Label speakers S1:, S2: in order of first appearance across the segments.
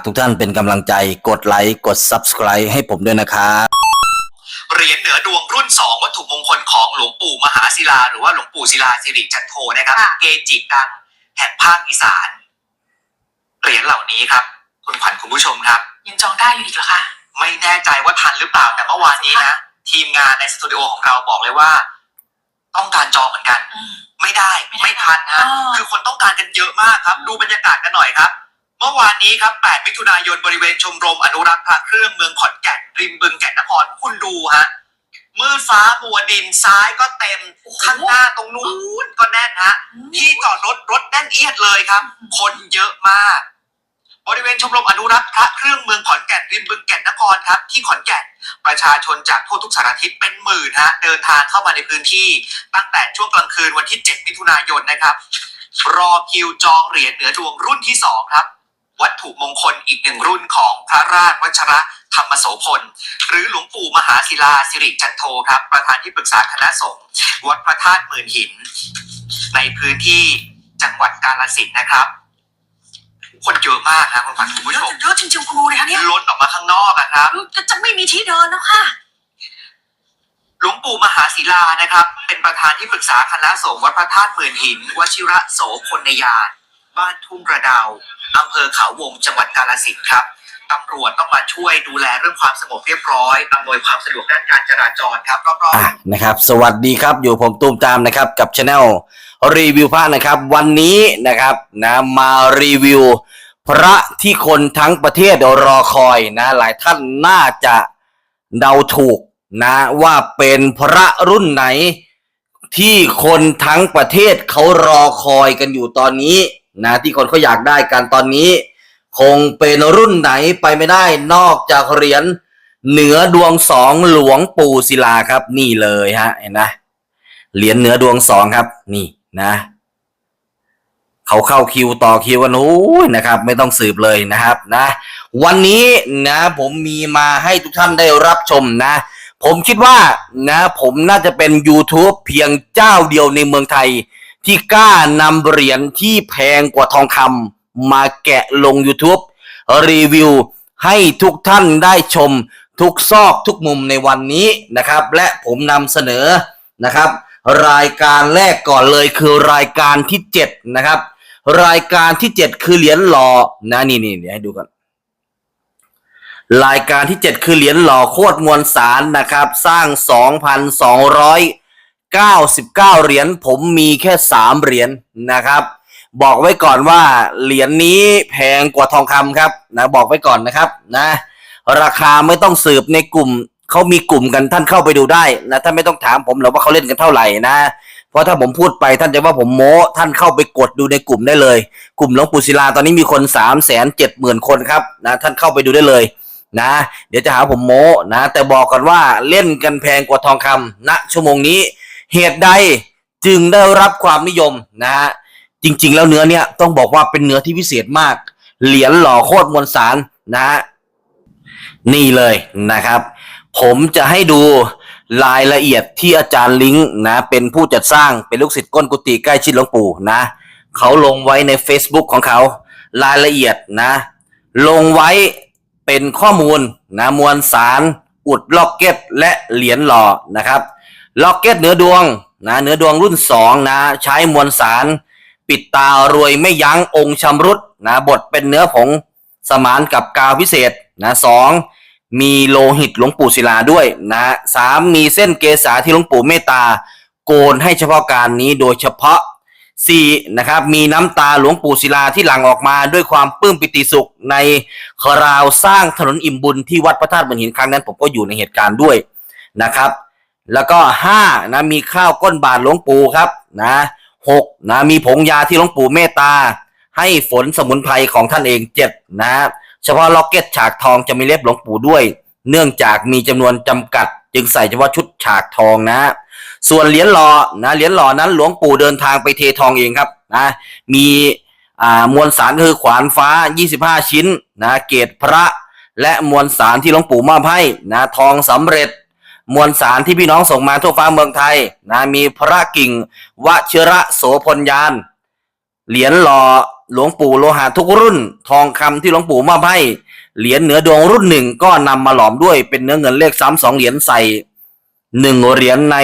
S1: ฝากทุกท่านเป็นกำลังใจกดไลค์กด Subscribe ให้ผมด้วยนะครับ
S2: เหรียญเหนือดวงรุ่น 2 วัตถุมงคลของหลวงปู่มหาศิลา หรือว่าหลวงปู่ศิลาสิริจันโทนะครับ
S3: ค่ะ
S2: เกจิดังแห่งภาคอีสานเหรียญเหล่านี้ครับ คุณขวัญคุณผู้ชมครับ
S3: ยังจองได้อยู่อีกเหรอคะ
S2: ไม่แน่ใจว่าทันหรือเปล่าแต่เมื่อวานนี้นะทีมงานในสตูดิโอของเราบอกเลยว่า ต้องการจองเหมือนกัน
S3: อืม
S2: ไม่ได้
S3: ไม่ได้
S2: ไม่ทันฮะ
S3: อ๋อ
S2: คือคนต้องการกันเยอะมากครับ ดูบรรยากาศกันหน่อยครับ เมื่อวานนี้ครับ 8 มิถุนายนบริเวณชมรมอนุรักษ์พระเครื่องเมืองขอนแก่น ริมบึงแก่นนครคุณดูฮะมืดฟ้ามัวดินซ้ายก็เต็ม
S3: โอ้โห
S2: ข้างหน้าตรงนู้นก็แน่นฮะที่จอดรถรถแน่นเอียดเลยครับ คนเยอะมาก บริเวณชมรมอนุรักษ์พระเครื่องเมืองขอนแก่นริมบึงแก่นนครครับ ที่ขอนแก่นประชาชนจากทั่วทุกสารทิศเป็นหมื่นฮะเดินทางเข้ามาในพื้นที่ ตั้งแต่ช่วงกลางคืนวันที่ 7 มิถุนายนนะครับ รอคิวจองเหรียญเหนือดวงรุ่นที่2ครับ วัตถุมงคลอีกหนึ่งรุ่นของพระราชวัชระธรรมโสพล หรือหลวงปู่มหาศิลาสิริจันโทครับ ประธานที่ปรึกษาคณะสงฆ์วัดพระธาตุหมื่นหิน ในพื้นที่จังหวัดกาฬสินธุ์นะครับ คนเยอะมากครับคุณขวัญคุณผู้
S3: เย
S2: ช
S3: อะ
S2: ม
S3: เยอะจริงๆคุณครูเลยคะเนี่ย
S2: ล้นออกมาข้างนอกอะครับ
S3: ก็จะไม่มีที่เดินแล้วค่ะ
S2: หลวงปู่มหาศิลานะครับ เป็นประธานที่ปรึกษาคณะสงฆ์วัดพระธาตุหมื่นหินวชิระโสพลยาน บ้านทุ่งกระดาวอำเภอเขาวงจังหวัดกาฬสินธุ์ครับตำรวจต้องมาช่วยดูแลเรื่องความสงบเรียบร้อยอำนวยความสะดวกด้านการจราจรครับรอบ
S1: อะนะครับ สวัสดีครับอยู่ผมตูมตามนะครับกับช anel รีวิวพระนะครับ วันนี้นะครับนะมารีวิว พระที่คนทั้งประเทศรอคอยนะ หลายท่านน่าจะเดาถูกนะว่าเป็นพระรุ่นไหนที่คนทั้งประเทศเขารอคอยกันอยู่ตอนนี้ นะที่คนเขาอยากได้กันตอนนี้ คงเป็นรุ่นไหนไปไม่ได้นอกจากเหรียญเหนือดวงสองหลวงปู่ศิลาครับนี่เลยฮะเห็นนะเหรียญเหนือดวงสองครับ นี่นะเขาเข้าคิวต่อคิวกันโอ้ยนะครับ ไม่ต้องสืบเลยนะครับนะ วันนี้นะ ผมมีมาให้ทุกท่านได้รับชมนะ ผมคิดว่านะ ผมน่าจะเป็น YouTube เพียงเจ้าเดียวในเมืองไทย ที่กล้านำเหรียญที่แพงกว่าทองคำมาแกะลง YouTube รีวิวให้ทุกท่านได้ชมทุกซอกทุกมุมในวันนี้นะครับ และผมนำเสนอนะครับ รายการแรกก่อนเลยคือรายการที่ 7 นะครับ รายการที่ 7 คือเหรียญหล่อนะนี่นี่เดี๋ยวให้ดูกันรายการที่ 7 คือเหรียญหล่อโคตรมวลสารนะครับ สร้าง 99 เหรียญผมมีแค่ 3 เหรียญนะครับ บอกไว้ก่อนว่าเหรียญนี้แพงกว่าทองคำครับนะบอกไว้ก่อนนะครับนะราคาไม่ต้องสืบในกลุ่มเขามีกลุ่มกันท่านเข้าไปดูได้นะท่านไม่ต้องถามผมหรอกว่าเขาเล่นกันเท่าไหร่นะ เพราะถ้าผมพูดไปท่านจะว่าผมโม้ ท่านเข้าไปกดดูในกลุ่มได้เลย กลุ่มหลวงปู่ศิลาตอนนี้มีคนสามแสนเจ็ดหมื่นคนครับนะท่านเข้าไปดูได้เลยนะ เดี๋ยวจะหาผมโม้นะ แต่บอกก่อนว่าเล่นกันแพงกว่าทองคำณชั่วโมงนี้ เหตุใดจึงได้รับความนิยมนะฮะจริง ๆ แล้วเนื้อเนี่ยต้องบอกว่าเป็นเนื้อที่พิเศษมาก เหรียญหล่อโคตรมวลสารนะฮะนี่เลยนะครับ ผมจะให้ดูรายละเอียดที่อาจารย์ลิงก์นะ เป็นผู้จัดสร้างเป็นลูกศิษย์ก้นกุฏิใกล้ชิดหลวงปู่นะเขาลงไว้ใน Facebook ของเขา รายละเอียดนะ ลงไว้เป็นข้อมูลนะมวลสาร อุดล็อกเก็ต และเหรียญหล่อนะครับ ล็อกเก็ตเหนือดวงนะเหนือดวงรุ่นสองนะ ใช้มวลสาร ปิดตารวยไม่ยั้งองค์ชำรุดนะบทเป็นเนื้อผงสมานกับกาวพิเศษนะสองมีโลหิตหลวงปู่ศิลาด้วยนะสามมีเส้นเกษาที่หลวงปู่เมตตา โกนให้เฉพาะการนี้โดยเฉพาะสี่นะครับมีน้ำตาหลวงปู่ศิลาที่หลั่งออกมาด้วยความปลื้มปิติสุขในคราวสร้างถนนอิ่มบุญที่วัดพระธาตุบันหินครั้งนั้นผมก็อยู่ในเหตุการณ์ด้วยนะครับ แล้วก็ห้านะมีข้าวก้นบาทหลวงปู่ครับนะหกนะมีผงยาที่หลวงปู่เมตตา ให้ฝนสมุนไพรของท่านเองเจ็ดนะเฉพาะล็อกเก็ตฉากทองจะมีเล็บหลวงปู่ด้วย เนื่องจากมีจำนวนจำกัด จึงใส่เฉพาะชุดฉากทองนะ ส่วนเหรียญหล่อนะเหรียญหล่อนั้นหลวงปู่เดินทางไปเททองเองครับนะมีอ่ามวลสารคือขวานฟ้า 25 ชิ้นนะเกตพระและมวลสารที่หลวงปู่มอบให้นะทองสำเร็จ มวลสารที่พี่น้องส่งมาทั่วฟ้าเมืองไทยนะมีพระกิ่งวชิระโสพลยาน เหรียญหล่อหลวงปู่โลหะทุกรุ่น ทองคำที่หลวงปู่มอบให้เหรียญเหนือดวงรุ่นหนึ่งก็นำมาหลอมด้วยเป็นเนื้อเงินเลขซ้ำสองเหรียญใส่หนึ่งเหรียญใน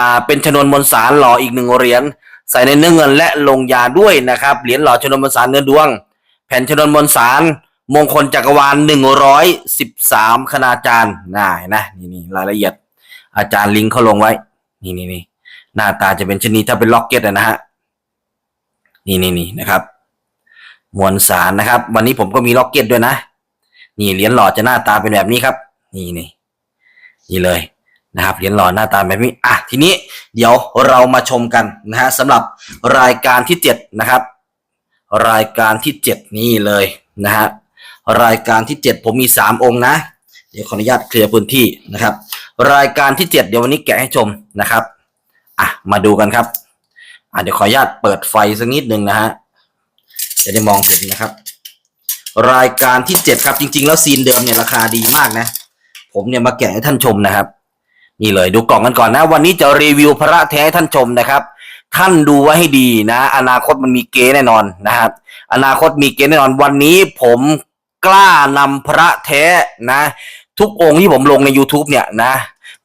S1: อ่าเป็นชนวนมวลสารหล่ออีกหนึ่งเหรียญใส่ในเนื้อเงินและลงยาด้วยนะครับเหรียญหล่อชนวนมวลสารเนื้อดวง แผ่นชนวนมวลสารมงคลจักรวาลหนึ่งร้อยสิบสามคณาจารย์น่าเห็นะนี่นี่รายละเอียด อาจารย์ลิงก์เขาลงไว้ นี่นี่นี่หน้าตาจะเป็นชนีถ้าเป็นล็อกเก็ตนะฮะนี่นี่นี่นะครับมวลสารนะครับ วันนี้ผมก็มีล็อกเก็ตด้วยนะ นี่เหรียญหล่อจะหน้าตาเป็นแบบนี้ครับ นี่นี่นี่เลยนะครับเหรียญหล่อหน้าตาแบบนี้อะทีนี้เดี๋ยวเรามาชมกันนะฮะสำหรับรายการที่เจ็ดนะครับ รายการที่เจ็ดนี่เลยนะฮะรายการที่เจ็ดผมมีสามองค์นะ เดี๋ยวขออนุญาตเคลียร์พื้นที่นะครับ รายการที่เจ็ดเดี๋ยววันนี้แกะให้ชมนะครับ อะ มาดูกันครับ อะเดี๋ยวขออนุญาตเปิดไฟสักนิดหนึ่งนะฮะ จะได้มองเห็นนะครับ รายการที่เจ็ดครับจริง ๆ แล้วซีนเดิมเนี่ยราคาดีมากนะ ผมเนี่ยมาแกะให้ท่านชมนะครับ นี่เลยดูกล่องกันก่อนนะ วันนี้จะรีวิวพระแท้ให้ท่านชมนะครับท่านดูไว้ให้ดีนะ อนาคตมันมีเกแน่นอนนะครับ อนาคตมีเกแน่นอนวันนี้ผมกล้านำพระแท้นะ ทุกองค์ที่ผมลงใน YouTube เนี่ยนะ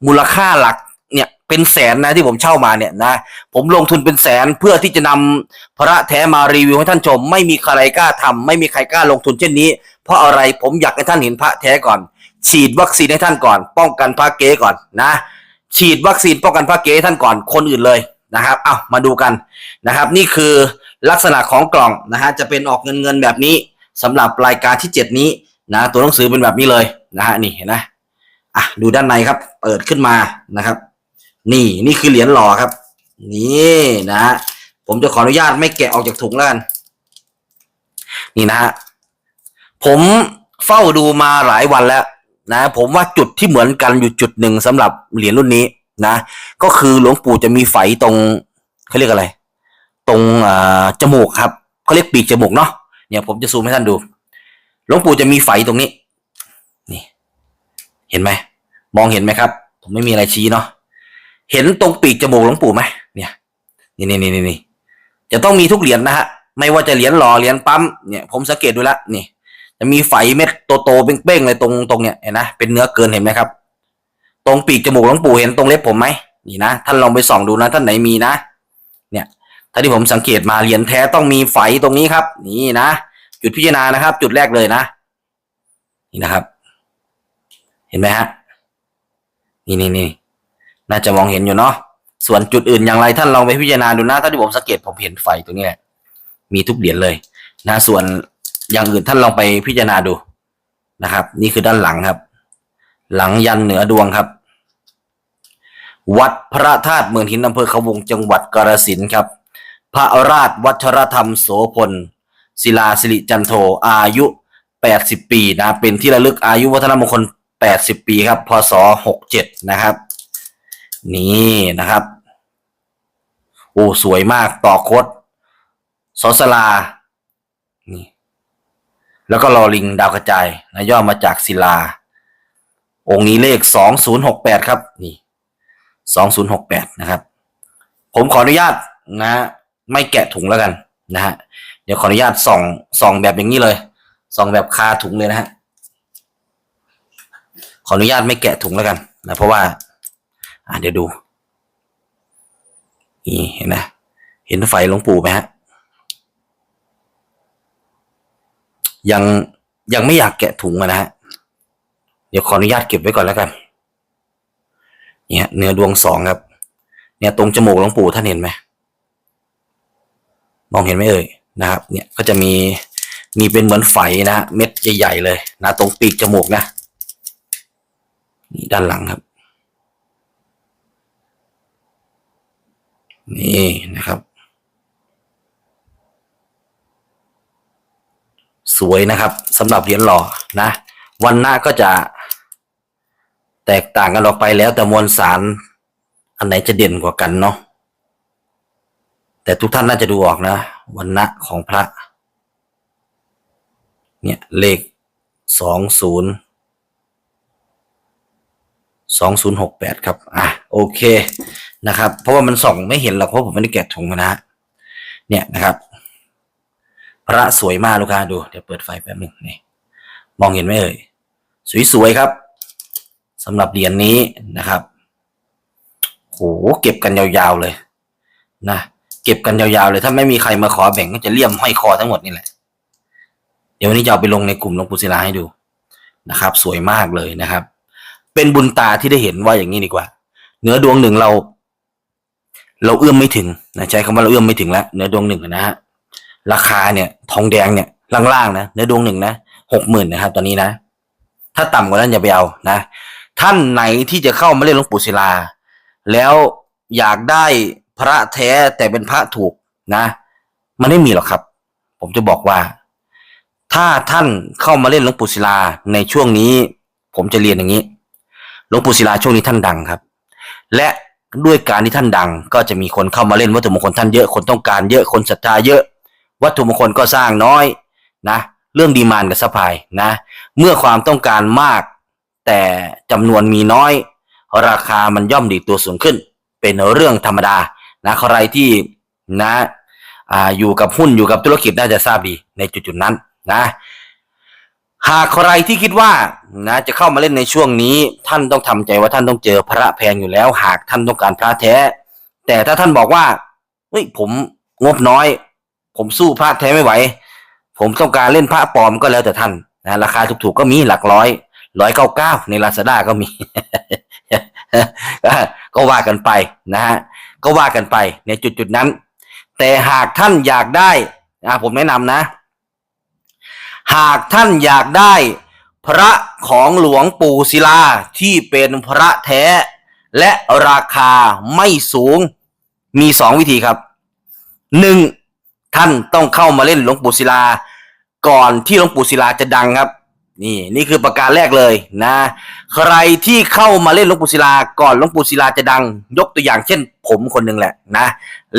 S1: มูลค่าหลักเนี่ยเป็นแสนนะที่ผมเช่ามาเนี่ยนะ ผมลงทุนเป็นแสนเพื่อที่จะนำพระแท้มารีวิวให้ท่านชม ไม่มีใครกล้าทำไม่มีใครกล้าลงทุนเช่นนี้ เพราะอะไรผมอยากให้ท่านเห็นพระแท้ก่อน ฉีดวัคซีนให้ท่านก่อน ป้องกันพระเก๊ก่อนนะ ฉีดวัคซีนป้องกันพระเก๊ให้ท่านก่อนคนอื่นเลยนะครับเอามาดูกันนะครับ นี่คือลักษณะของกล่องนะฮะจะเป็นออกเงินเงินแบบนี้สำหรับรายการที่เจ็ดนี้ นะตัวหนังสือเป็นแบบนี้เลยนะฮะนี่เห็นไหมอะดูด้านในครับ เปิดขึ้นมานะครับ นี่นี่คือเหรียญหล่อครับ นี่นะฮะผมจะขออนุญาตไม่แกะออกจากถุงแล้วกันนี่นะฮะผมเฝ้าดูมาหลายวันแล้วนะ ผมว่าจุดที่เหมือนกันอยู่จุดหนึ่งสำหรับเหรียญรุ่นนี้นะ ก็คือหลวงปู่จะมีไฝตรงเขาเรียกอะไร ตรงจมูกครับเขาเรียกปีกจมูกเนาะเนี่ยผมจะซูมให้ท่านดู หลวงปู่จะมีไฝตรงนี้ นี่ เห็นไหม มองเห็นไหมครับ ผมไม่มีอะไรชี้เนาะ เห็นตรงปีกจมูกหลวงปู่ไหมเนี่ย นี่นี่นี่นี่นี่จะต้องมีทุกเหรียญนะฮะ ไม่ว่าจะเหรียญหล่อเหรียญปั๊ม เนี่ย ผมสังเกตดูแล้วนี่ จะมีไฝเม็ดโตๆเป้งๆเลยตรงตรงเนี่ยเห็นนะ เป็นเนื้อเกินเห็นไหมครับ ตรงปีกจมูกหลวงปู่เห็นตรงเล็บผมไหมนี่นะ ท่านลองไปส่องดูนะ ท่านไหนมีนะ เนี่ย ถ้าที่ผมสังเกตมาเหรียญแท้ต้องมีไฝตรงนี้ครับ นี่นะ จุดพิจารณานะครับ จุดแรกเลยนะ นี่นะครับ เห็นไหมฮะนี่นี่นี่น่าจะมองเห็นอยู่เนาะส่วนจุดอื่นอย่างไรท่านลองไปพิจารณาดูนะถ้าที่ผมสังเกตผมเห็นไฟตรงนี้แหละมีทุกเหรียญเลย นะ ส่วนอย่างอื่นท่านลองไปพิจารณาดูนะครับ นี่คือด้านหลังครับ หลังยันเหนือดวงครับ วัดพระธาตุเมืองหินอำเภอเขาวงจังหวัดกาฬสินครับ พระราชวัชรธรรมโสพล ศิลาสิริจันโทอายุ 80 ปีนะเป็นที่ระลึกอายุวัฒนมงคล 80 ปีครับพศ67 นะครับ นี่นะครับ โอ้สวยมากต่อโคดสอสลานี่แล้วก็ลอลิงดาวกระจายนะย่อมาจากศิลา องค์นี้เลข 2068 ครับ นี่ 2068 นะครับ ผมขออนุญาตนะ ไม่แกะถุงแล้วกัน นะฮะเดี๋ยวขออนุญาตส่องส่องแบบอย่างนี้เลยส่องแบบคาถุงเลยนะฮะขออนุญาตไม่แกะถุงแล้วกันนะเพราะว่า อ่าเดี๋ยวดูนี่เห็นนะเห็นไฟหลวงปู่ไหมฮะยังยังไม่อยากแกะถุงนะฮะเดี๋ยวขออนุญาตเก็บไว้ก่อนแล้วกัน เนี่ยเนื้อดวงสองครับ เนี่ยตรงจมูกหลวงปู่ท่านเห็นไหม มองเห็นไหมเอ่ยนะครับ เนี่ยก็จะมีมีเป็นเหมือนไฝนะเม็ดใหญ่ๆเลยนะตรงปีกจมูกนะนี่ด้านหลังครับ นี่นะครับ สวยนะครับสำหรับเหรียญหล่อนะวันหน้าก็จะแตกต่างกันออกไปแล้วแต่มวลสารอันไหนจะเด่นกว่ากันเนาะ แต่ทุกท่านน่าจะดูออกนะวันณะของพระ เนี่ยเลขสองศูนย์สองศูนย์หกแปดครับ อะ โอเคนะครับ เพราะว่ามันส่องไม่เห็นหรอกเพราะผมไม่ได้แกะถุงนะเนี่ยนะครับ พระสวยมากลูกค้าดู เดี๋ยวเปิดไฟแป๊บหนึ่งนี่มองเห็นไหมเอ่ย สวยๆครับสำหรับเหรียญนี้นะครับโหเก็บกันยาวๆเลยนะ เก็บกันยาวๆเลย ถ้าไม่มีใครมาขอแบ่งก็จะเลี่ยมห้อยคอทั้งหมดนี่แหละ เดี๋ยววันนี้จะเอาไปลงในกลุ่มลงปูศิลาให้ดูนะครับ สวยมากเลยนะครับ เป็นบุญตาที่ได้เห็นว่าอย่างนี้ดีกว่า เนื้อดวงหนึ่งเรา เราเอื้อมไม่ถึงนะใช้คำว่าเราเอื้อมไม่ถึงแล้วเนื้อดวงหนึ่งนะฮะราคาเนี่ย ทองแดงเนี่ยล่างๆนะเนื้อดวงหนึ่งนะหกหมื่นนะครับตอนนี้นะ ถ้าต่ำกว่านั้นอย่าไปเอานะ ท่านไหนที่จะเข้ามาเล่นหลวงปู่ศิลา แล้วอยากได้ พระแท้แต่เป็นพระถูกนะ มันไม่มีหรอกครับ ผมจะบอกว่า ถ้าท่านเข้ามาเล่นหลวงปู่ศิลาในช่วงนี้ ผมจะเรียนอย่างนี้หลวงปู่ศิลาช่วงนี้ท่านดังครับ และด้วยการที่ท่านดัง ก็จะมีคนเข้ามาเล่นวัตถุมงคลท่านเยอะคนต้องการเยอะคนศรัทธาเยอะ วัตถุมงคลก็สร้างน้อยนะ เรื่องดีมานกับสปายนะ เมื่อความต้องการมาก แต่จำนวนมีน้อย ราคามันย่อมดีตัวสูงขึ้น เป็นเรื่องธรรมดา นะใครที่นะอ่าอยู่กับหุ้นอยู่กับธุรกิจน่าจะทราบดีในจุดๆนั้นนะหากใครที่คิดว่านะจะเข้ามาเล่นในช่วงนี้ ท่านต้องทำใจว่าท่านต้องเจอพระแพงอยู่แล้ว หากท่านต้องการพระแท้ แต่ถ้าท่านบอกว่าเฮ้ยผมงบน้อย ผมสู้พระแท้ไม่ไหว ผมต้องการเล่นพระปลอมก็แล้วแต่ท่านนะราคาถูกๆก็มีหลักร้อยร้อยเก้าเก้าในลาซาด้าก็มี ก็ว่ากันไปนะฮะ ก็ว่ากันไปในจุดจุดนั้น แต่หากท่านอยากได้อ่าผมแนะนำนะ หากท่านอยากได้พระของหลวงปู่ศิลาที่เป็นพระแท้ และราคาไม่สูงมีสองวิธีครับหนึ่งท่านต้องเข้ามาเล่นหลวงปู่ศิลา ก่อนที่หลวงปู่ศิลาจะดังครับ นี่นี่คือประการแรกเลยนะ ใครที่เข้ามาเล่นหลวงปู่ศิลาก่อนหลวงปู่ศิลาจะดัง ยกตัวอย่างเช่น ผมคนหนึ่งแหละนะ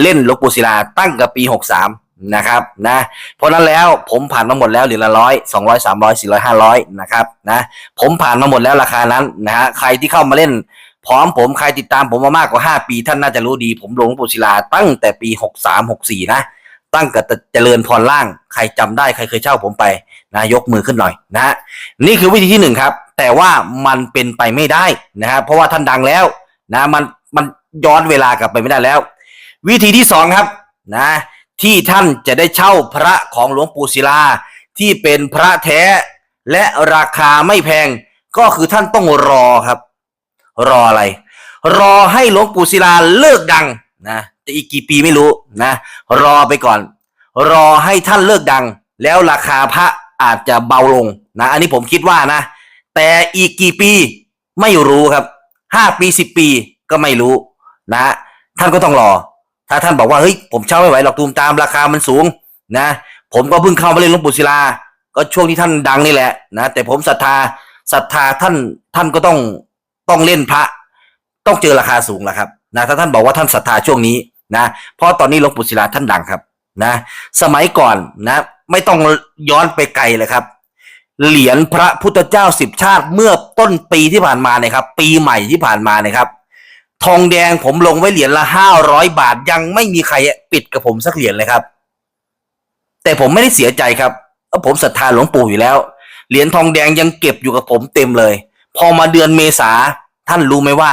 S1: เล่นหลวงปู่ศิลาตั้งแต่ปีหกสามนะครับนะเพราะนั้นแล้วผมผ่านมาหมดแล้วเหรียญละร้อยสองร้อยสามร้อยสี่ร้อยห้าร้อยนะครับนะผมผ่านมาหมดแล้วราคานั้นนะฮะใครที่เข้ามาเล่นพร้อมผมใครติดตามผมมามากกว่าห้าปีท่านน่าจะรู้ดี ผมลงปู่ศิลาตั้งแต่ปีหกสามหกสี่นะ ตั้งแต่เจริญพรล่าง ใครจำได้ใครเคยเช่าผมไปนะยกมือขึ้นหน่อยนะฮะนี่คือวิธีที่หนึ่งครับ แต่ว่ามันเป็นไปไม่ได้นะฮะเพราะว่าท่านดังแล้วนะมันมันย้อนเวลากลับไปไม่ได้แล้ว วิธีที่สองครับนะที่ท่านจะได้เช่าพระของหลวงปู่ศิลา ที่เป็นพระแท้และราคาไม่แพงก็คือท่านต้องรอครับ รออะไร รอให้หลวงปู่ศิลาเลิกดังนะ จะอีกกี่ปีไม่รู้นะ รอไปก่อน รอให้ท่านเลิกดัง แล้วราคาพระอาจจะเบาลงนะ อันนี้ผมคิดว่านะ แต่อีกกี่ปีไม่รู้ครับห้าปีสิบปีก็ไม่รู้นะ ท่านก็ต้องรอ ถ้าท่านบอกว่าเฮ้ยผมเช่าไม่ไหวหรอกตูมตามราคามันสูงนะ ผมก็เพิ่งเข้ามาเล่นหลวงปู่ศิลา ก็ช่วงที่ท่านดังนี่แหละนะแต่ผมศรัทธาศรัทธาท่านท่านก็ต้องต้องเล่นพระ ต้องเจอราคาสูงแหละครับนะถ้าท่านบอกว่าท่านศรัทธาช่วงนี้ นะเพราะตอนนี้หลวงปู่ศิลาท่านดังครับนะ สมัยก่อนนะ ไม่ต้องย้อนไปไกลเลยครับ เหรียญพระพุทธเจ้าสิบชาติเมื่อต้นปีที่ผ่านมาเนี่ยครับ ปีใหม่ที่ผ่านมาเนี่ยครับ ทองแดงผมลงไว้เหรียญละห้าร้อยบาทยังไม่มีใครปิดกับผมสักเหรียญเลยครับ แต่ผมไม่ได้เสียใจครับเพราะผมศรัทธาหลวงปู่อยู่แล้ว เหรียญทองแดงยังเก็บอยู่กับผมเต็มเลย พอมาเดือนเมษาท่านรู้ไหมว่า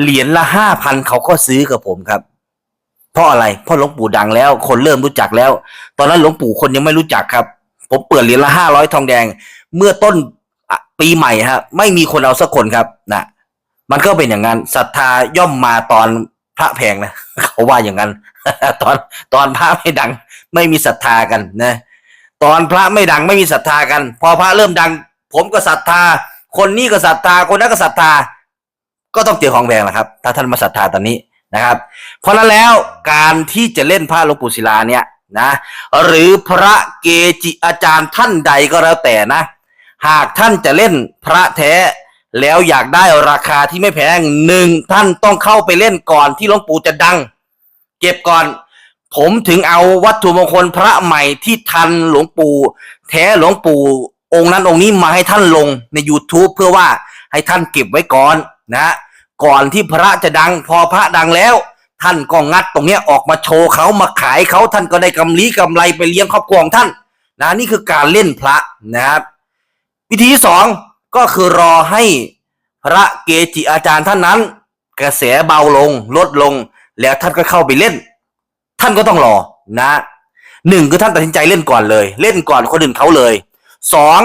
S1: เหรียญละห้าพันเขาก็ซื้อกับผมครับ เพราะอะไรเพราะหลวงปู่ดังแล้ว คนเริ่มรู้จักแล้ว ตอนนั้นหลวงปู่คนยังไม่รู้จักครับ ผมเปิดเหรียญละห้าร้อยทองแดง เมื่อต้นปีใหม่ฮะ ไม่มีคนเอาสักคนครับนะมันก็เป็นอย่างนั้นศรัทธาย่อมมาตอนพระแพงนะเขาว่าอย่างนั้น ตอนตอนพระไม่ดัง ไม่มีศรัทธากันนะ ตอนพระไม่ดังไม่มีศรัทธากัน พอพระเริ่มดัง ผมก็ศรัทธา คนนี้ก็ศรัทธาคนนั้นก็ศรัทธา ก็ต้องเจอของแพงแหละครับ ถ้าท่านมาศรัทธาตอนนี้ นะครับ เพราะนั้นแล้วการที่จะเล่นพระหลวงปู่ศิลาเนี่ยนะหรือพระเกจิอาจารย์ท่านใดก็แล้วแต่นะ หากท่านจะเล่นพระแท้แล้วอยากได้ราคาที่ไม่แพงหนึ่งท่านต้องเข้าไปเล่นก่อนที่หลวงปู่จะดัง เก็บก่อน ผมถึงเอาวัตถุมงคลพระใหม่ที่ทันหลวงปู่แท้หลวงปู่องค์นั้นองค์นี้มาให้ท่านลงใน YouTube เพื่อว่าให้ท่านเก็บไว้ก่อนนะ ก่อนที่พระจะดังพอพระดังแล้ว ท่านก็งัดตรงเนี้ยออกมาโชว์เขามาขายเขาท่านก็ได้กำลีกำไรไปเลี้ยงครอบครัวของท่านนะนี่คือการเล่นพระนะครับวิธีที่สองก็คือรอให้พระเกจิอาจารย์ท่านนั้น กระแสเบาลงลดลง แล้วท่านก็เข้าไปเล่น ท่านก็ต้องรอนะหนึ่งคือท่านตัดสินใจเล่นก่อนเลย เล่นก่อนคนอื่นเขาเลยสอง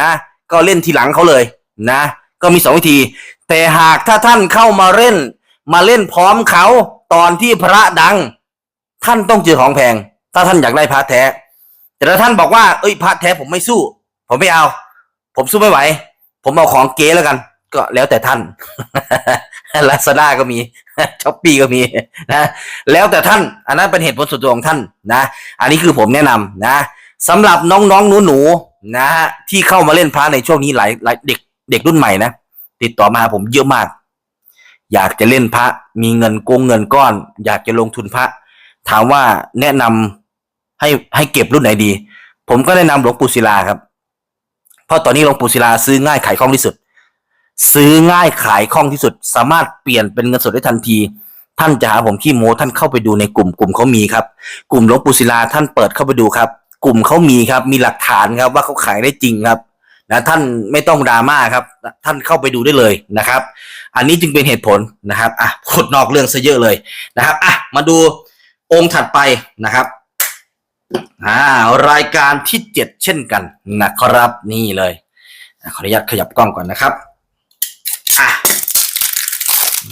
S1: นะ ก็เล่นทีหลังเขาเลยนะ ก็มีสองวิธี แต่หากถ้าท่านเข้ามาเล่น มาเล่นพร้อมเขาตอนที่พระดัง ท่านต้องเจอของแพง ถ้าท่านอยากได้พระแท้ แต่ถ้าท่านบอกว่า เอ้ยพระแท้ผมไม่สู้ ผมไม่เอา ผมสู้ไม่ไหว ผมเอาของเก๊แล้วกัน ก็แล้วแต่ท่านลาซาด้าก็มีช้อปปี้ก็มีนะแล้วแต่ท่าน อันนั้นเป็นเหตุผลส่วนตัวของท่านนะ อันนี้คือผมแนะนำนะสำหรับน้องๆหนูๆนะฮะที่เข้ามาเล่นพระในช่วงนี้หลายหลายเด็ก เด็กรุ่นใหม่นะติดต่อมาผมเยอะมาก อยากจะเล่นพระ มีเงินโกงเงินก้อน อยากจะลงทุนพระ ถามว่าแนะนำให้ให้เก็บรุ่นไหนดี ผมก็แนะนำหลวงปู่ศิลาครับ เพราะตอนนี้หลวงปู่ศิลาซื้อง่ายขายคล่องที่สุด ซื้อง่ายขายคล่องที่สุด สามารถเปลี่ยนเป็นเงินสดได้ทันที ท่านจะหาผมขี้โม้ท่านเข้าไปดูในกลุ่มกลุ่มเขามีครับ กลุ่มหลวงปู่ศิลาท่านเปิดเข้าไปดูครับ กลุ่มเขามีครับ มีหลักฐานครับว่าเขาขายได้จริงครับ นะท่านไม่ต้องดราม่าครับ ท่านเข้าไปดูได้เลยนะครับ อันนี้จึงเป็นเหตุผลนะครับอะพูดนอกเรื่องซะเยอะเลยนะครับอะมาดูองค์ถัดไปนะครับอ่ารายการที่เจ็ดเช่นกันนะครับนี่เลยขออนุญาตขยับกล้องก่อนนะครับอะ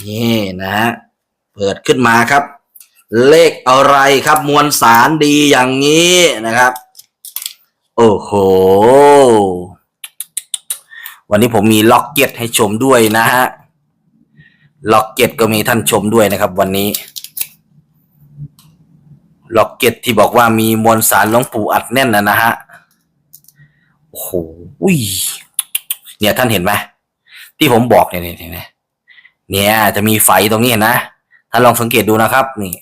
S1: นี่นะฮะเปิดขึ้นมาครับ เลขอะไรครับ มวลสารดีอย่างนี้นะครับ โอ้โห วันนี้ผมมีล็อกเก็ตให้ชมด้วยนะฮะล็อกเก็ตก็มีท่านชมด้วยนะครับ วันนี้ล็อกเก็ตที่บอกว่ามีมวลสารหลวงปู่อัดแน่นนะนะฮะโอ้โหเนี่ยท่านเห็นไหมที่ผมบอกเนี่ยเนี่ยเนี่ยจะมีไฟตรงนี้เห็นนะท่านลองสังเกตดูนะครับ นี่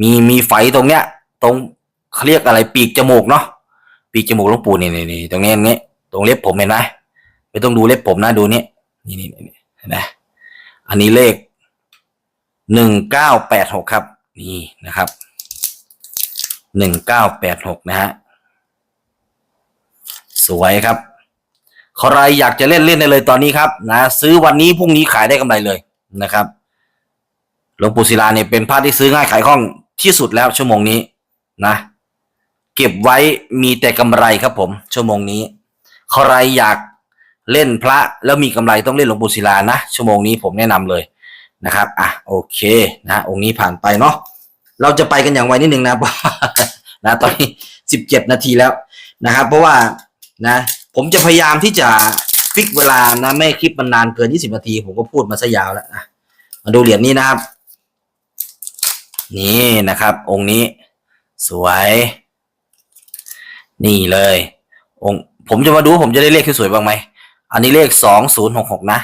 S1: มีมีไฟตรงเนี้ย ตรงเขาเรียกอะไรปีกจมูกเนาะปีกจมูกหลวงปู่นี่นี่นี่ตรงนี้ตรงนี้ตรงเล็บผมเห็นไหม ไม่ต้องดูเล็บผมนะดูนี่นี่นี่นี่เห็นไหมอันนี้เลขหนึ่งเก้าแปดหกครับ นี่นะครับหนึ่งเก้าแปดหกนะฮะสวยครับใครอยากจะเล่นเล่นได้เลยตอนนี้ครับนะซื้อวันนี้พรุ่งนี้ขายได้กำไรเลยนะครับหลวงปู่ศิลาเนี่ยเป็นพระที่ซื้อง่ายขายคล่องที่สุดแล้วชั่วโมงนี้นะ เก็บไว้มีแต่กำไรครับผม ชั่วโมงนี้ใครอยาก เล่นพระแล้วมีกำไรต้องเล่นหลวงปู่ศิลานะ ชั่วโมงนี้ผมแนะนำเลยนะครับอะโอเคนะองค์นี้ผ่านไปเนาะเราจะไปกันอย่างไวนิดนึงนะเพราะนะตอนนี้สิบเจ็ดนาทีแล้วนะครับ เพราะว่านะผมจะพยายามที่จะฟิกเวลานะไม่คลิปมันนานเกินยี่สิบนาที ผมก็พูดมาซะยาวแล้วะมาดูเหรียญนี้นะครับ นี่นะครับ องค์นี้ สวย นี่เลย องค์ผมจะมาดูผมจะได้เลขที่สวยบ้างไหม อันนี้เลขสองศูนย์หกหกนะ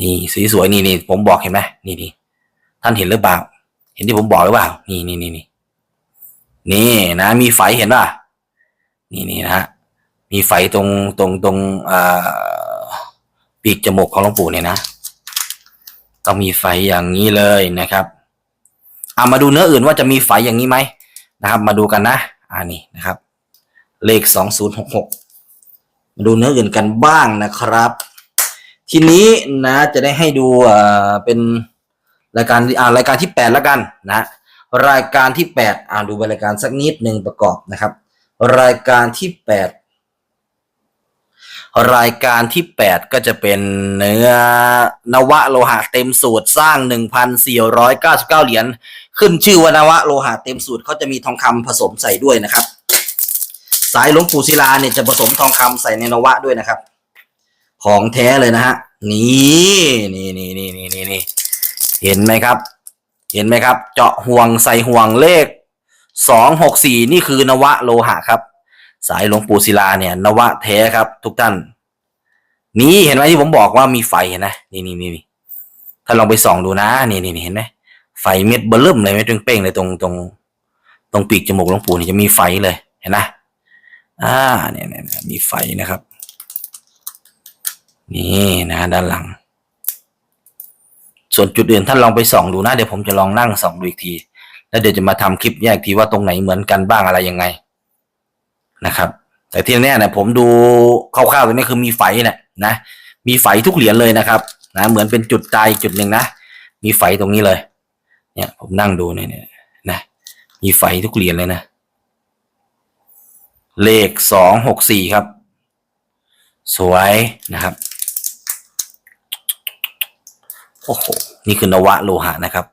S1: นี่สีสวยนี่นี่ผมบอกเห็นไหมนี่นี่ท่านเห็นหรือเปล่า เห็นที่ผมบอกหรือเปล่า นี่นี่นี่นี่นี่นะ มีไฟเห็นป่ะ นี่นี่นะฮะ มีไฟตรงตรงตรงอ่าปีกจมูกของหลวงปู่เนี่ยนะก็มีไฟอย่างนี้เลยนะครับเอามาดูเนื้ออื่นว่าจะมีไฟอย่างนี้ไหมนะครับ มาดูกันนะ อ่านี่นะครับ เลขสองศูนย์หกหก มาดูเนื้ออื่นกันบ้างนะครับ ทีนี้นะจะได้ให้ดูอ่าเป็นรายการอ่ารายการที่แปดแล้วกันนะ รายการที่แปดอ่าดูรายการสักนิดหนึ่งประกอบนะครับ รายการที่แปดรายการที่แปดก็จะเป็นเนื้อนวะโลหะเต็มสูตรสร้างหนึ่งพันสี่ร้อยเก้าสิบเก้าเหรียญขึ้นชื่อว่านวะโลหะเต็มสูตรเขาจะมีทองคำผสมใส่ด้วยนะครับ สายหลวงปู่ศิลาเนี่ยจะผสมทองคำใส่ในนวะด้วยนะครับ ของแท้เลยนะฮะนี่นี่นี่นี่นี่นี่นี่เห็นไหมครับ เห็นไหมครับ เจาะห่วงใส่ห่วงเลขสองหกสี่นี่คือนวะโลหะครับ สายหลวงปู่ศิลาเนี่ย นวะแท้ครับ ทุกท่าน นี่เห็นไหมที่ผมบอกว่ามีไฟเห็นไหมนี่นี่นี่นี่ถ้าลองไปส่องดูนะนี่นี่นี่เห็นไหมไฟเม็ดเบลเริ่มเลยไม่เป้งๆเลยตรงตรงตรงปีกจมูกหลวงปู่นี่จะมีไฟเลยเห็นไหม อ่าเนี่ยเนี่ยมีไฟนะครับ นี่นะด้านหลัง ส่วนจุดอื่นท่านลองไปส่องดูนะ เดี๋ยวผมจะลองนั่งส่องดูอีกที แล้วเดี๋ยวจะมาทำคลิปแยกทีว่าตรงไหนเหมือนกันบ้างอะไรยังไงนะครับ แต่ที่แน่เนี่ยผมดูคร่าวๆตรงนี้คือมีไฟเนี่ยนะ มีไฟทุกเหรียญเลยนะครับนะเหมือนเป็นจุดใจจุดหนึ่งนะ มีไฟตรงนี้เลย เนี่ยผมนั่งดูเนี่ยนะ มีไฟทุกเหรียญเลยนะ เลขสองหกสี่ครับ สวยนะครับ โอ้โห นี่คือนวะโลหะนะครับ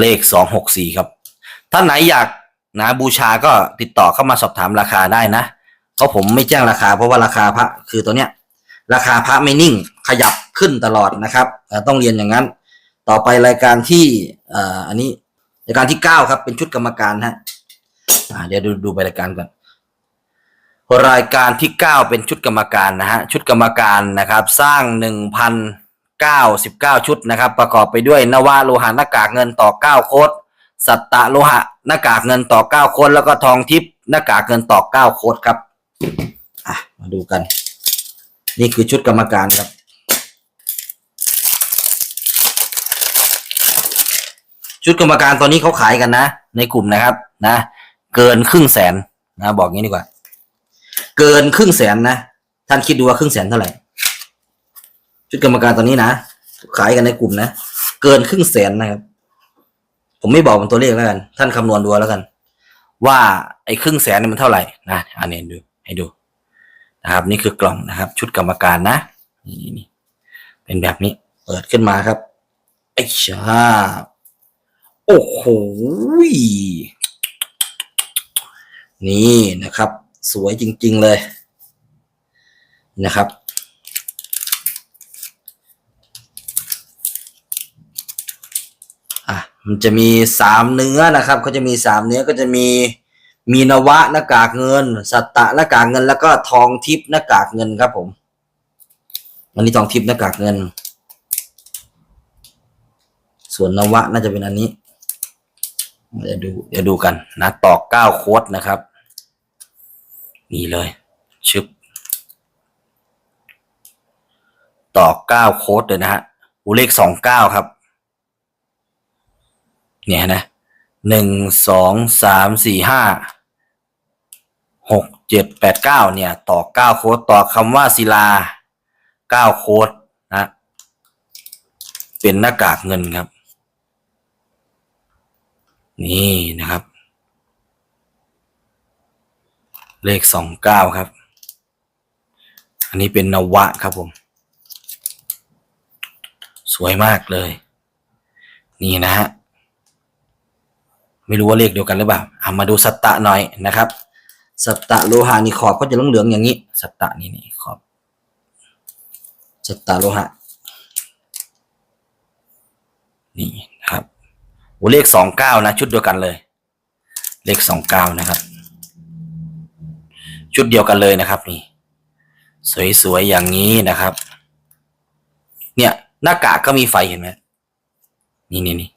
S1: เลขสองหกสี่ครับท่านไหนอยากนะบูชาก็ติดต่อเข้ามาสอบถามราคาได้นะ เพราะผมไม่แจ้งราคาเพราะว่าราคาพระคือตัวเนี้ย ราคาพระไม่นิ่งขยับขึ้นตลอดนะครับ ต้องเรียนอย่างนั้น ต่อไปรายการที่อ่ออันนี้รายการที่เก้าครับ เป็นชุดกรรมการฮะ อ่าเดี๋ยวดูดูไปรายการก่อนรายการที่เก้าเป็นชุดกรรมการนะฮะชุดกรรมการนะครับ สร้างหนึ่งพันเก้าสิบเก้าชุดนะครับ ประกอบไปด้วยนวาโลหะหน้ากากเงินต่อเก้าโคดสัตตะโลหะหน้ากากเงินต่อเก้าโคดแล้วก็ทองทิพย์หน้ากากเงินต่อเก้าโคดครับอะมาดูกัน นี่คือชุดกรรมการครับชุดกรรมการตอนนี้เขาขายกันนะ ในกลุ่มนะครับนะ เกินครึ่งแสนนะบอกงี้ดีกว่า เกินครึ่งแสนนะท่านคิดดูว่าครึ่งแสนเท่าไหร่ชุดกรรมการตอนนี้นะขายกันในกลุ่มนะเกินครึ่งแสนนะครับ ผมไม่บอกเป็นตัวเลขแล้วกัน ท่านคำนวณดูแล้วกัน ว่าไอ้ครึ่งแสนนี่มันเท่าไหร่นะอันนี้ดูให้ดูนะครับ นี่คือกล่องนะครับ ชุดกรรมการนะนี่นี่เป็นแบบนี้ เปิดขึ้นมาครับไอ้ชาโอ้โห นี่นะครับ สวยจริง ๆ เลยนะครับ อะ มันจะมีสามเนื้อนะครับก็จะมีสามเนื้อก็จะมีมีนวะหน้ากากเงิน สัตตะหน้ากากเงิน แล้วก็ทองทิพย์หน้ากากเงินครับผมอันนี้ทองทิพย์หน้ากากเงิน ส่วนนวะน่าจะเป็นอันนี้เดี๋ยวดูเดี๋ยวดูกันนะตอกเก้าโค้ดนะครับ นี่เลย ชึบ ต่อเก้าโค้ดเลยนะฮะอูเลขสองเก้าครับ เนี่ยนะหนึ่งสองสามสี่ห้าหกเจ็ดแปดเก้าเนี่ย ต่อเก้าโค้ดต่อคำว่าศิลาเก้าโค้ดนะเป็นหน้ากากเงินครับ นี่นะครับ เลขสองเก้าครับ อันนี้เป็นนวะครับผม สวยมากเลย นี่นะฮะ ไม่รู้ว่าเลขเดียวกันหรือเปล่าเอามาดูสัตตะหน่อยนะครับ สัตตะโลหะนี่ขอบก็จะเหลืองๆอย่างนี้ สัตตะนี่นี่ขอบ สัตตะโลหะ นี่นะครับโอ้เลขสองเก้านะ ชุดเดียวกันเลย เลขสองเก้านะครับ ชุดเดียวกันเลยนะครับนี่ สวยๆอย่างนี้นะครับ เนี่ยหน้ากากก็มีไฟเห็นไหมนี่นี่นี่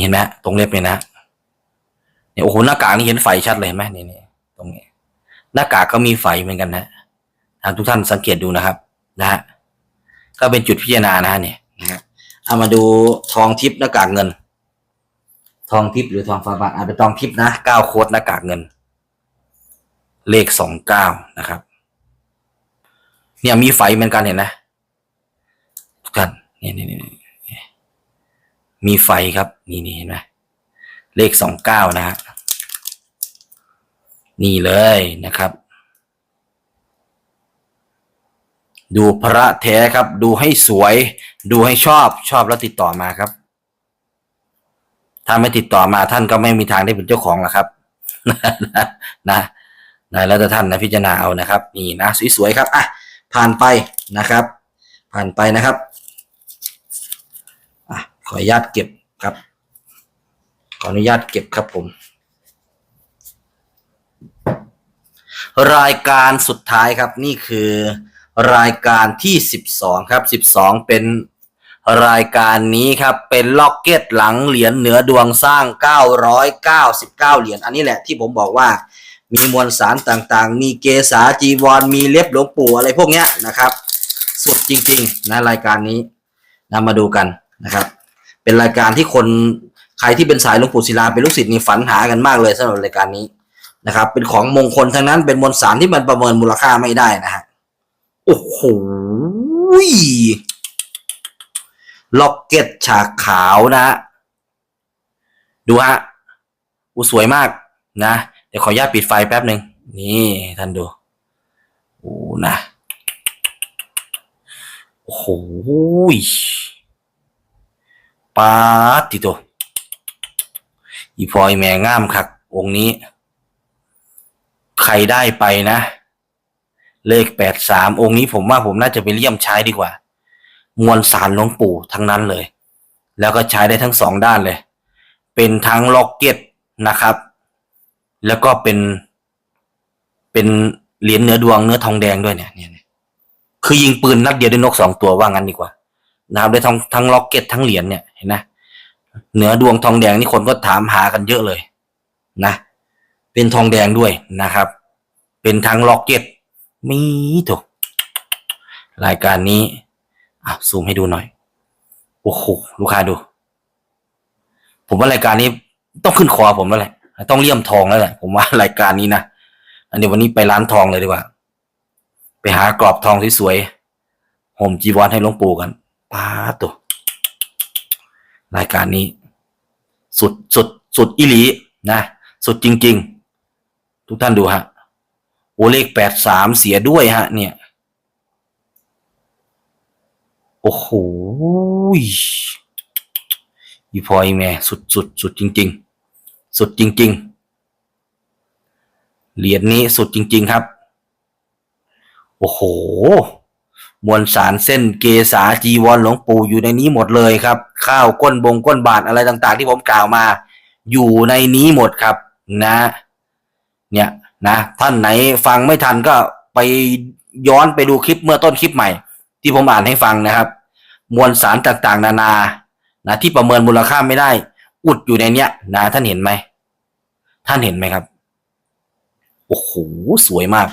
S1: เห็นไหมตรงเล็บเนี่ยนะเนี่ยโอ้โหหน้ากากนี่เห็นไฟชัดเลยเห็นไหมนี่นี่ตรงนี้หน้ากากก็มีไฟเหมือนกันนะทางทุกท่านสังเกตดูนะครับ นะฮะก็เป็นจุดพิจารณานะเนี่ยนะครับเอามาดูทองทิพย์หน้ากากเงิน ทองทิพย์หรือทองฟ้าบาทอาจเป็นทองทิพย์นะเก้าโค้ดหน้ากากเงิน เลขสองเก้านะครับ เนี่ยมีไฟเหมือนกันเห็นนะทุกท่านนี่นี่นี่มีไฟครับ นี่นี่เห็นไหมเลขสองเก้านะฮะนี่เลยนะครับ ดูพระแท้ครับ ดูให้สวย ดูให้ชอบชอบแล้วติดต่อมาครับ ถ้าไม่ติดต่อมาท่านก็ไม่มีทางได้เป็นเจ้าของหรอกครับ นะ นะแล้วแต่ท่านนะพิจารณาเอานะครับนี่นะสวยๆครับอะผ่านไปนะครับ ผ่านไปนะครับอะขออนุญาตเก็บครับ ขออนุญาตเก็บครับผม รายการสุดท้ายครับนี่คือรายการที่สิบสองครับสิบสองเป็นรายการนี้ครับ เป็นล็อกเก็ตหลังเหรียญเหนือดวงสร้าง 999 เหรียญอันนี้แหละที่ผมบอกว่า มีมวลสารต่างๆ มีเกษาจีวร มีเล็บหลวงปู่อะไรพวกเนี้ยนะครับ สุดจริงๆนะรายการนี้นะมาดูกันนะครับ เป็นรายการที่คนใครที่เป็นสายหลวงปู่ศิลาเป็นลูกศิษย์นี่ฝันหากันมากเลยสำหรับรายการนี้นะครับ เป็นของมงคลทั้งนั้นเป็นมวลสารที่มันประเมินมูลค่าไม่ได้นะฮะโอ้โหล็อกเก็ตฉากขาวนะฮะดูฮะอู้สวยมากนะ เดี๋ยวขออนุญาตปิดไฟแป๊บหนึ่งนี่ท่านดูโอ้นะโอ้โหปาดติโตอีพอยแม่งามคักองค์นี้ ใครได้ไปนะ เลขแปดสามองค์นี้ผมว่าผมน่าจะไปเลี่ยมใช้ดีกว่า มวลสารหลวงปู่ทั้งนั้นเลย แล้วก็ใช้ได้ทั้งสองด้านเลย เป็นทั้งล็อกเก็ตนะครับ แล้วก็เป็น เป็นเหรียญเนื้อดวงเนื้อทองแดงด้วยเนี่ยเนี่ยเนี่ยคือยิงปืนนัดเดียวได้นกสองตัวว่างั้นดีกว่านะครับได้ทั้งทั้งล็อกเก็ตทั้งเหรียญเนี่ยเห็นนะเหนือดวงทองแดงนี่คนก็ถามหากันเยอะเลย นะ เป็นทองแดงด้วยนะครับ เป็นทั้งล็อกเก็ตมีถูกรายการนี้อะซูมให้ดูหน่อยโอ้โหลูกค้าดู ผมว่ารายการนี้ต้องขึ้นคอผมแล้วแหละ ต้องเลี่ยมทองแล้วแหละผมว่ารายการนี้นะอันเดี๋ยววันนี้ไปร้านทองเลยดีกว่า ไปหากรอบทองสวยๆห่มจีวรให้หลวงปู่กันป้าตัวรายการนี้ สุดสุดสุดอิหลีนะสุดจริง ๆ ทุกท่านดูฮะโอเลขแปดสามเสียด้วยฮะ เนี่ยโอ้โหอีพอยแม่สุดสุดสุดจริง ๆ สุดจริง ๆ เหรียญนี้สุดจริง ๆ ครับ โอ้โห มวลสารเส้นเกษาจีวรหลวงปู่อยู่ในนี้หมดเลยครับ ข้าวก้นบงก้นบาทอะไรต่าง ๆ ที่ผมกล่าวมา อยู่ในนี้หมดครับ นะ เนี่ยนะท่านไหนฟังไม่ทันก็ไปย้อนไปดูคลิปเมื่อต้นคลิปใหม่ ที่ผมอ่านให้ฟังนะครับ มวลสารต่างๆ นานานะที่ประเมินมูลค่าไม่ได้ อุดอยู่ในเนี้ยนะท่านเห็นไหม ท่านเห็นไหมครับ โอ้โห สวยมาก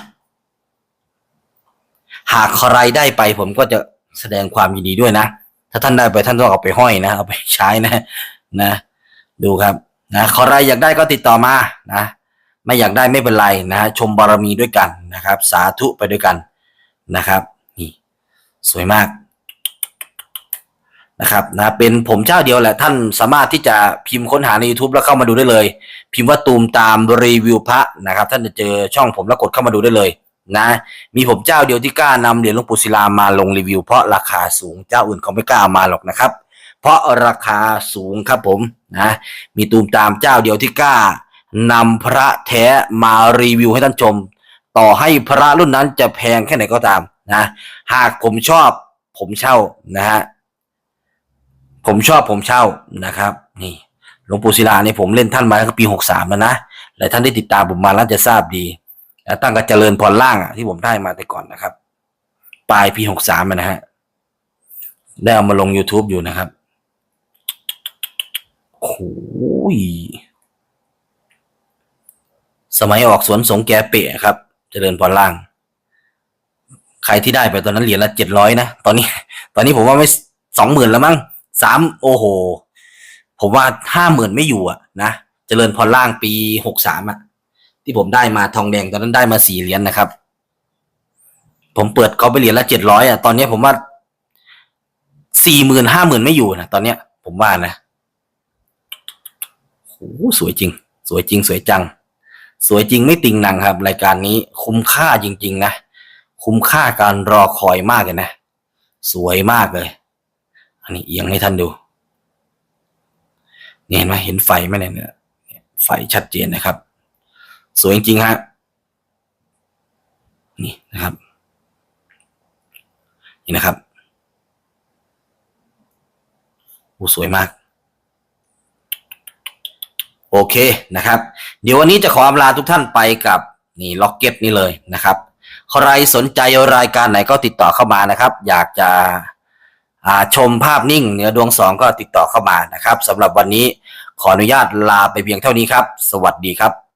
S1: หากใครได้ไปผมก็จะแสดงความยินดีด้วยนะ ถ้าท่านได้ไปท่านต้องเอาไปห้อยนะ เอาไปใช้นะ นะ ดูครับ นะใครอยากได้ก็ติดต่อมานะ ไม่อยากได้ไม่เป็นไรนะชมบารมีด้วยกันนะครับ สาธุไปด้วยกันนะครับ นี่ สวยมาก นะครับนะเป็นผมเจ้าเดียวแหละท่านสามารถที่จะพิมพ์ค้นหาใน YouTube แล้วเข้ามาดูได้เลย พิมพ์ว่าตูมตามรีวิวพระนะครับ ท่านจะเจอช่องผมแล้วกดเข้ามาดูได้เลยนะ มีผมเจ้าเดียวที่กล้านำเหรียญหลวงปู่ศิลามาลงรีวิว เพราะราคาสูงเจ้าอื่นเขาไม่กล้าเอามาหรอกนะครับ เพราะราคาสูงครับผมนะมีตูมตามเจ้าเดียวที่กล้านำพระแท้มารีวิวให้ท่านชม ต่อให้พระรุ่นนั้นจะแพงแค่ไหนก็ตามนะ หากผมชอบผมเช่านะฮะ ผมชอบผมเช่านะครับ นี่หลวงปู่ศิลาเนี่ยผมเล่นท่านมาตั้งปีหกสามแล้วนะหลายท่านที่ติดตามผมมาแล้วจะทราบดีนะตั้งแต่เจริญพรล่างอะที่ผมได้มาแต่ก่อนนะครับ ปลายปีหกสามนะฮะได้เอามาลง YouTube อยู่นะครับโอ้ยสมัยออกสวนสงแกเปะครับ เจริญพรล่าง ใครที่ได้ไปตอนนั้นเหรียญละเจ็ดร้อยนะ ตอนนี้ ตอนนี้ผมว่าไม่สองหมื่นแล้วมั้ง สามโอ้โห ผมว่าห้าหมื่นไม่อยู่อะนะเจริญพรล่างปีหกสามอะ ที่ผมได้มาทองแดงตอนนั้นได้มาสี่เหรียญนะครับ ผมเปิดเขาไปเหรียญละเจ็ดร้อยอะตอนนี้ผมว่าสี่หมื่นห้าหมื่นไม่อยู่นะตอนเนี้ย ผมว่านะโหสวยจริง สวยจริง สวยจัง สวยจริงไม่ติงหนังครับ รายการนี้คุ้มค่าจริง ๆ นะ คุ้มค่าการรอคอยมากเลยนะ สวยมากเลย อันนี้เอียงให้ท่านดูนี่เห็นไหมเห็นไฟไหมเนี่ยไฟชัดเจนนะครับ สวยจริงๆฮะนี่นะครับ นี่นะครับโอ้สวยมาก โอเคนะครับ เดี๋ยววันนี้จะขออำลาทุกท่านไปกับนี่ล็อกเก็ตนี่เลยนะครับ ใครสนใจรายการไหนก็ติดต่อเข้ามานะครับ อยากจะ ชมภาพนิ่งเหนือดวงสองก็ติดต่อเข้ามานะครับสำหรับวันนี้ขออนุญาตลาไปเพียงเท่านี้ครับ สวัสดีครับ